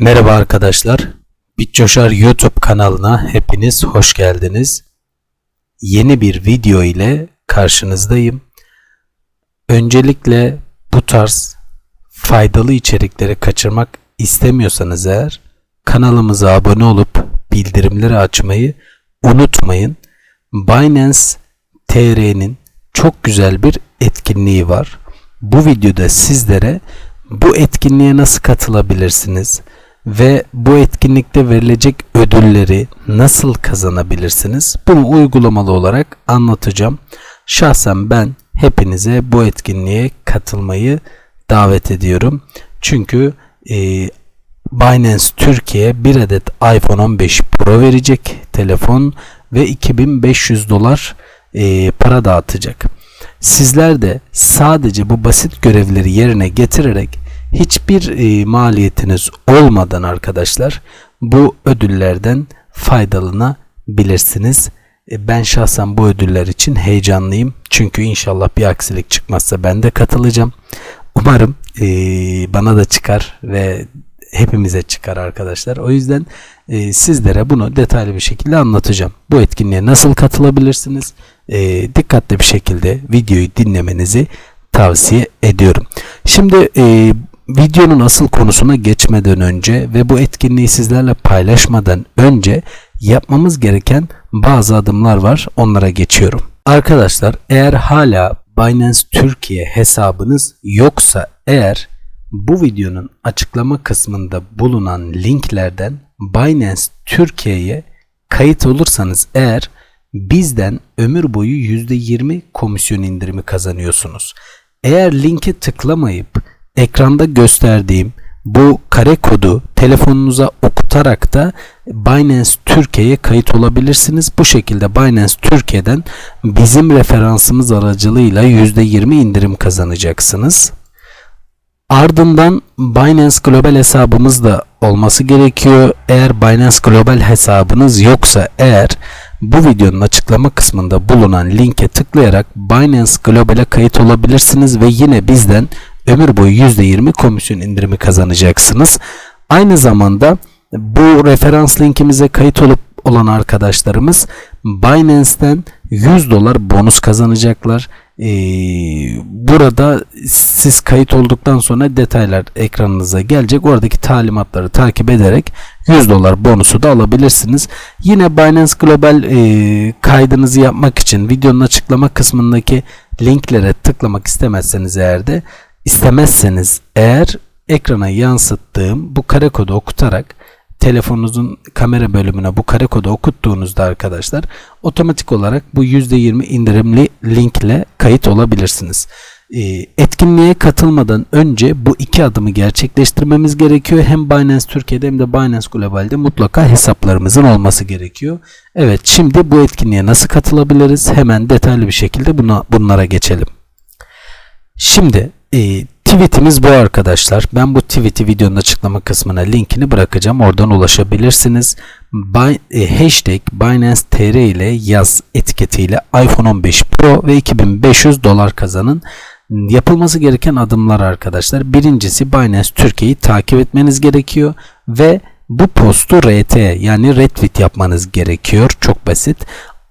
Merhaba arkadaşlar. Bitcoşar YouTube kanalına hepiniz hoş geldiniz. Yeni bir video ile karşınızdayım. Öncelikle bu tarz faydalı içerikleri kaçırmak istemiyorsanız eğer kanalımıza abone olup bildirimleri açmayı unutmayın. Binance TR'nin çok güzel bir etkinliği var. Bu videoda sizlere bu etkinliğe nasıl katılabilirsiniz ve bu etkinlikte verilecek ödülleri nasıl kazanabilirsiniz? Bunu uygulamalı olarak anlatacağım. Şahsen ben hepinize bu etkinliğe katılmayı davet ediyorum. Çünkü e, Binance Türkiye bir adet iPhone 15 Pro verecek telefon ve 2500 dolar e, para dağıtacak. Sizler de sadece bu basit görevleri yerine getirerek hiçbir e, maliyetiniz olmadan arkadaşlar bu ödüllerden faydalanabilirsiniz. E, ben şahsen bu ödüller için heyecanlıyım. Çünkü inşallah bir aksilik çıkmazsa ben de katılacağım. Umarım e, bana da çıkar ve hepimize çıkar arkadaşlar. O yüzden e, sizlere bunu detaylı bir şekilde anlatacağım. Bu etkinliğe nasıl katılabilirsiniz? Dikkatli bir şekilde videoyu dinlemenizi tavsiye ediyorum. Şimdi e, videonun asıl konusuna geçmeden önce ve bu etkinliği sizlerle paylaşmadan önce yapmamız gereken bazı adımlar var. Onlara geçiyorum. Arkadaşlar eğer hala Binance Türkiye hesabınız yoksa eğer bu videonun açıklama kısmında bulunan linklerden Binance Türkiye'ye kayıt olursanız eğer bizden ömür boyu %20 komisyon indirimi kazanıyorsunuz. Eğer linke tıklamayıp ekranda gösterdiğim bu kare kodu telefonunuza okutarak da Binance Türkiye'ye kayıt olabilirsiniz. Bu şekilde Binance Türkiye'den bizim referansımız aracılığıyla %20 indirim kazanacaksınız. Ardından Binance Global hesabımız da olması gerekiyor. Eğer Binance Global hesabınız yoksa eğer bu videonun açıklama kısmında bulunan linke tıklayarak Binance Global'e kayıt olabilirsiniz ve yine bizden ömür boyu %20 komisyon indirimi kazanacaksınız. Aynı zamanda bu referans linkimize kayıt olup olan arkadaşlarımız Binance'ten 100 dolar bonus kazanacaklar. Ee, burada siz kayıt olduktan sonra detaylar ekranınıza gelecek. Oradaki talimatları takip ederek 100 dolar bonusu da alabilirsiniz. Yine Binance Global e, kaydınızı yapmak için videonun açıklama kısmındaki linklere tıklamak istemezseniz eğer de istemezseniz eğer ekrana yansıttığım bu kare kodu okutarak telefonunuzun kamera bölümüne bu kare kodu okuttuğunuzda arkadaşlar otomatik olarak bu %20 indirimli linkle kayıt olabilirsiniz. E, etkinliğe katılmadan önce bu iki adımı gerçekleştirmemiz gerekiyor. Hem Binance Türkiye'de hem de Binance Global'de mutlaka hesaplarımızın olması gerekiyor. Evet şimdi bu etkinliğe nasıl katılabiliriz? Hemen detaylı bir şekilde buna, bunlara geçelim. Şimdi e, tweetimiz bu arkadaşlar. Ben bu tweet'i videonun açıklama kısmına linkini bırakacağım. Oradan ulaşabilirsiniz. By, e, hashtag Binance TR ile yaz etiketiyle iPhone 15 Pro ve 2500 dolar kazanın. Yapılması gereken adımlar arkadaşlar. Birincisi Binance Türkiye'yi takip etmeniz gerekiyor ve bu postu RT yani retweet yapmanız gerekiyor. Çok basit.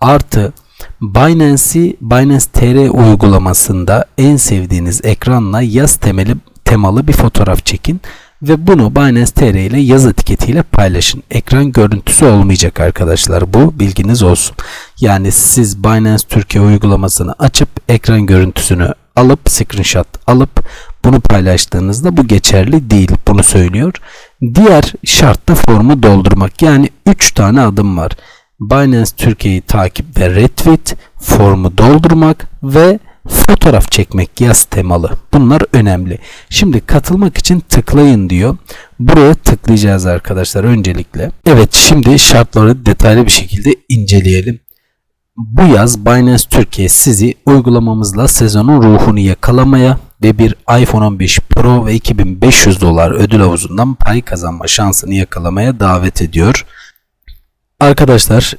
Artı Binance'i Binance TR uygulamasında en sevdiğiniz ekranla yaz temeli temalı bir fotoğraf çekin ve bunu Binance TR ile yaz etiketiyle paylaşın. Ekran görüntüsü olmayacak arkadaşlar bu bilginiz olsun. Yani siz Binance Türkiye uygulamasını açıp ekran görüntüsünü alıp screenshot alıp bunu paylaştığınızda bu geçerli değil. Bunu söylüyor. Diğer şart da formu doldurmak. Yani 3 tane adım var. Binance Türkiye'yi takip ve retweet, formu doldurmak ve fotoğraf çekmek yaz temalı. Bunlar önemli. Şimdi katılmak için tıklayın diyor. Buraya tıklayacağız arkadaşlar öncelikle. Evet şimdi şartları detaylı bir şekilde inceleyelim. Bu yaz Binance Türkiye sizi uygulamamızla sezonun ruhunu yakalamaya ve bir iPhone 15 Pro ve 2500 dolar ödül havuzundan pay kazanma şansını yakalamaya davet ediyor. Arkadaşlar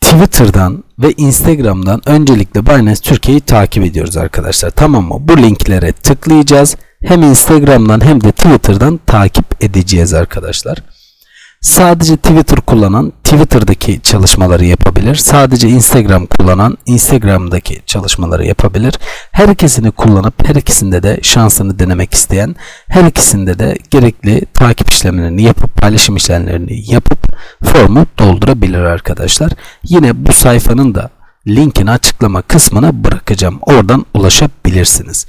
Twitter'dan ve Instagram'dan öncelikle Binance Türkiye'yi takip ediyoruz arkadaşlar. Tamam mı? Bu linklere tıklayacağız. hem Instagram'dan hem de Twitter'dan takip edeceğiz arkadaşlar. Sadece Twitter kullanan Twitter'daki çalışmaları yapabilir. Sadece Instagram kullanan Instagram'daki çalışmaları yapabilir. Her ikisini kullanıp her ikisinde de şansını denemek isteyen her ikisinde de gerekli takip işlemlerini yapıp paylaşım işlemlerini yapıp formu doldurabilir arkadaşlar. Yine bu sayfanın da linkini açıklama kısmına bırakacağım. Oradan ulaşabilirsiniz.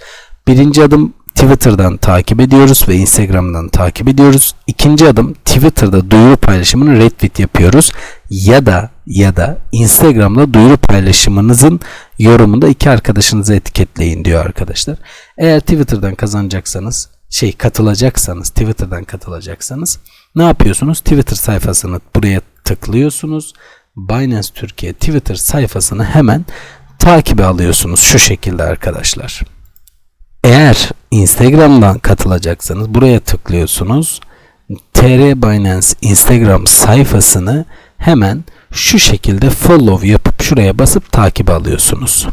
Birinci adım Twitter'dan takip ediyoruz ve Instagram'dan takip ediyoruz. İkinci adım Twitter'da duyuru paylaşımını retweet yapıyoruz. Ya da ya da Instagram'da duyuru paylaşımınızın yorumunda iki arkadaşınızı etiketleyin diyor arkadaşlar. Eğer Twitter'dan kazanacaksanız şey katılacaksanız Twitter'dan katılacaksanız ne yapıyorsunuz? Twitter sayfasını buraya tıklıyorsunuz. Binance Türkiye Twitter sayfasını hemen takibe alıyorsunuz şu şekilde arkadaşlar. Eğer Instagram'dan katılacaksanız buraya tıklıyorsunuz. TR Binance Instagram sayfasını hemen şu şekilde follow yapıp şuraya basıp takip alıyorsunuz.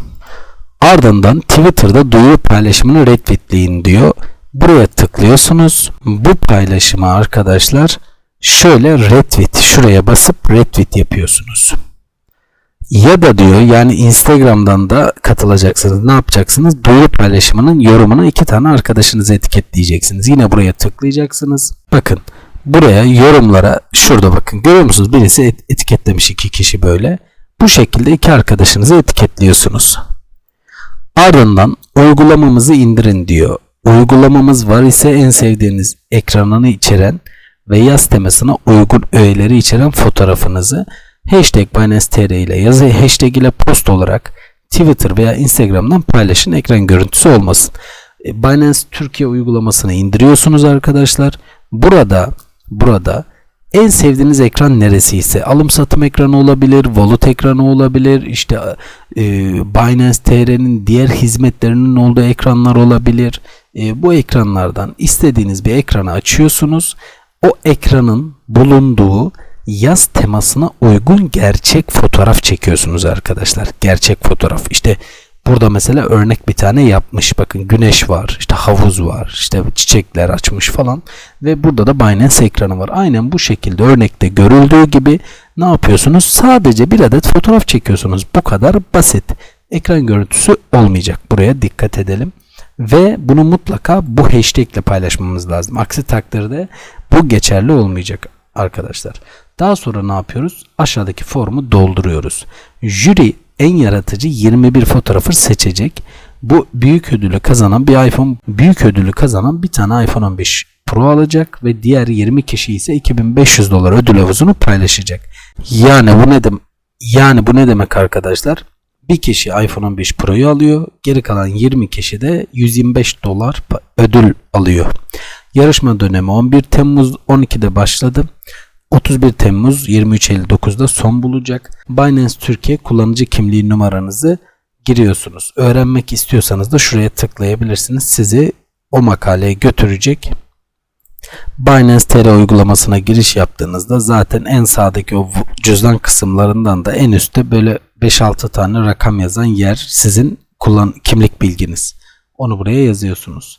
Ardından Twitter'da duyuru paylaşımını retweetleyin diyor. Buraya tıklıyorsunuz. Bu paylaşımı arkadaşlar şöyle retweet şuraya basıp retweet yapıyorsunuz. Ya da diyor yani Instagram'dan da katılacaksınız. Ne yapacaksınız? Duyuru paylaşımının yorumuna iki tane arkadaşınızı etiketleyeceksiniz. Yine buraya tıklayacaksınız. Bakın buraya yorumlara şurada bakın görüyor musunuz? Birisi etiketlemiş iki kişi böyle. Bu şekilde iki arkadaşınızı etiketliyorsunuz. Ardından uygulamamızı indirin diyor. Uygulamamız var ise en sevdiğiniz ekranını içeren ve yaz temasına uygun öğeleri içeren fotoğrafınızı hashtag BinanceTR ile yazı hashtag ile post olarak Twitter veya Instagram'dan paylaşın ekran görüntüsü olmasın. E, Binance Türkiye uygulamasını indiriyorsunuz arkadaşlar. Burada burada en sevdiğiniz ekran neresi ise alım satım ekranı olabilir, wallet ekranı olabilir, işte e, Binance TR'nin diğer hizmetlerinin olduğu ekranlar olabilir. E, bu ekranlardan istediğiniz bir ekranı açıyorsunuz. O ekranın bulunduğu yaz temasına uygun gerçek fotoğraf çekiyorsunuz arkadaşlar. Gerçek fotoğraf. İşte burada mesela örnek bir tane yapmış. Bakın güneş var, işte havuz var, işte çiçekler açmış falan ve burada da Binance ekranı var. Aynen bu şekilde örnekte görüldüğü gibi ne yapıyorsunuz? Sadece bir adet fotoğraf çekiyorsunuz. Bu kadar basit. Ekran görüntüsü olmayacak. Buraya dikkat edelim. Ve bunu mutlaka bu hashtag ile paylaşmamız lazım. Aksi takdirde bu geçerli olmayacak arkadaşlar. Daha sonra ne yapıyoruz? Aşağıdaki formu dolduruyoruz. Jüri en yaratıcı 21 fotoğrafı seçecek. Bu büyük ödülü kazanan bir iPhone büyük ödülü kazanan bir tane iPhone 15 Pro alacak ve diğer 20 kişi ise 2500 dolar ödül havuzunu paylaşacak. Yani bu ne demek? Yani bu ne demek arkadaşlar? Bir kişi iPhone 15 Pro'yu alıyor. Geri kalan 20 kişi de 125 dolar ödül alıyor. Yarışma dönemi 11 Temmuz 12'de başladı. 31 Temmuz 23.59'da son bulacak. Binance Türkiye kullanıcı kimliği numaranızı giriyorsunuz. Öğrenmek istiyorsanız da şuraya tıklayabilirsiniz. Sizi o makaleye götürecek. Binance TR uygulamasına giriş yaptığınızda zaten en sağdaki o cüzdan kısımlarından da en üstte böyle 5-6 tane rakam yazan yer sizin kullan kimlik bilginiz. Onu buraya yazıyorsunuz.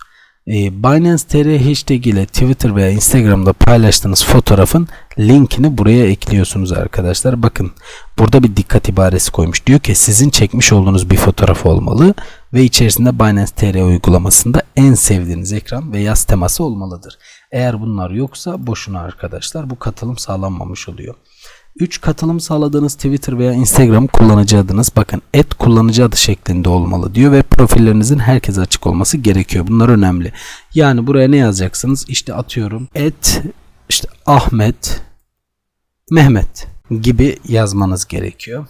Ee, Binance TR hashtag ile Twitter veya Instagram'da paylaştığınız fotoğrafın linkini buraya ekliyorsunuz arkadaşlar. Bakın burada bir dikkat ibaresi koymuş. Diyor ki sizin çekmiş olduğunuz bir fotoğraf olmalı ve içerisinde Binance TR uygulamasında en sevdiğiniz ekran ve yaz teması olmalıdır. Eğer bunlar yoksa boşuna arkadaşlar bu katılım sağlanmamış oluyor. 3 katılım sağladığınız Twitter veya Instagram kullanıcı adınız bakın et kullanıcı adı şeklinde olmalı diyor ve profillerinizin herkese açık olması gerekiyor. Bunlar önemli. Yani buraya ne yazacaksınız? İşte atıyorum et işte Ahmet Mehmet gibi yazmanız gerekiyor.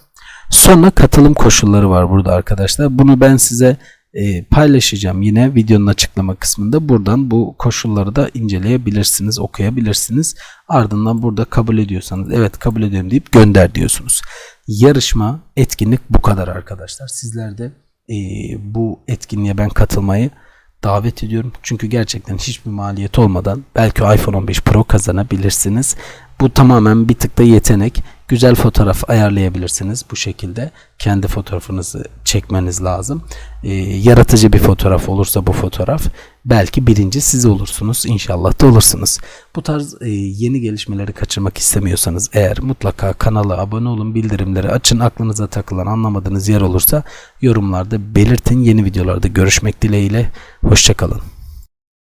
Sonra katılım koşulları var burada arkadaşlar. Bunu ben size e, paylaşacağım yine videonun açıklama kısmında. Buradan bu koşulları da inceleyebilirsiniz, okuyabilirsiniz. Ardından burada kabul ediyorsanız evet kabul ediyorum deyip gönder diyorsunuz. Yarışma, etkinlik bu kadar arkadaşlar. Sizler de e, bu etkinliğe ben katılmayı davet ediyorum. Çünkü gerçekten hiçbir maliyet olmadan belki iPhone 15 Pro kazanabilirsiniz. Bu tamamen bir tık da yetenek. Güzel fotoğraf ayarlayabilirsiniz bu şekilde. Kendi fotoğrafınızı çekmeniz lazım. Ee, yaratıcı bir fotoğraf olursa bu fotoğraf belki birinci siz olursunuz. İnşallah da olursunuz. Bu tarz e, yeni gelişmeleri kaçırmak istemiyorsanız eğer mutlaka kanala abone olun, bildirimleri açın. Aklınıza takılan anlamadığınız yer olursa yorumlarda belirtin. Yeni videolarda görüşmek dileğiyle. Hoşçakalın.